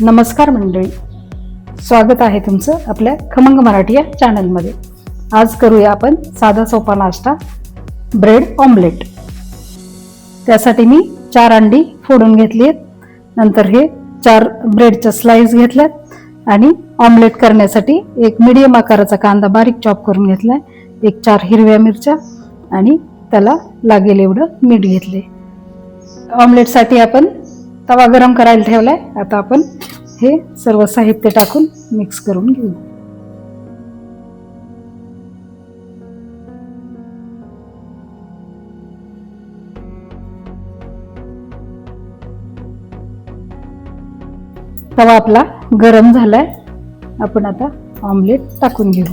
नमस्कार मंडळी. स्वागत आहे तुमचं आपल्या खमंग मराठी या चॅनलमध्ये. आज करूया आपण साधा सोपा नाश्ता ब्रेड ऑमलेट. त्यासाठी मी चार अंडी फोडून घेतली आहेत नंतर हे चार ब्रेडच्या स्लाईस घेतल्यात आणि ऑमलेट करण्यासाठी एक मिडियम आकाराचा कांदा बारीक चॉप करून घेतलाय. एक चार हिरव्या मिरच्या आणि त्याला लागेल एवढं मीठ घेतले ऑमलेटसाठी आपण तवा गरम करायला ठेवला आहे आता आपण हे सर्व साहित्य टाकून मिक्स करून घेऊ. तवा आपला गरम झालाय. आपण आता ऑमलेट टाकून घेऊ.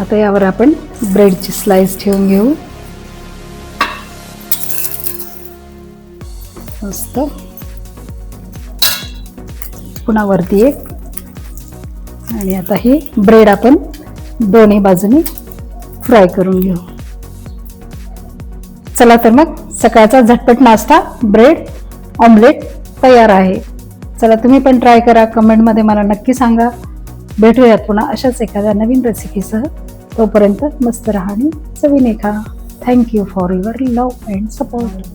आता यावर आपण ब्रेडची स्लाइस ठेवून घेऊ. मस्त. पुन्हा वरती एक. आणि आता हे ब्रेड आपण दोन्ही बाजूनी फ्राय करून घेऊ. चला तर मग सकाळचा झटपट नाश्ता ब्रेड ऑमलेट तयार आहे. चला तुम्ही पण ट्राय करा. कमेंटमध्ये मला नक्की सांगा. भेटूयात पुन्हा अशाच एखाद्या नवीन रेसिपीसह तोपर्यंत मस्त राहा आणि चवीने खा. Thank you for your love and support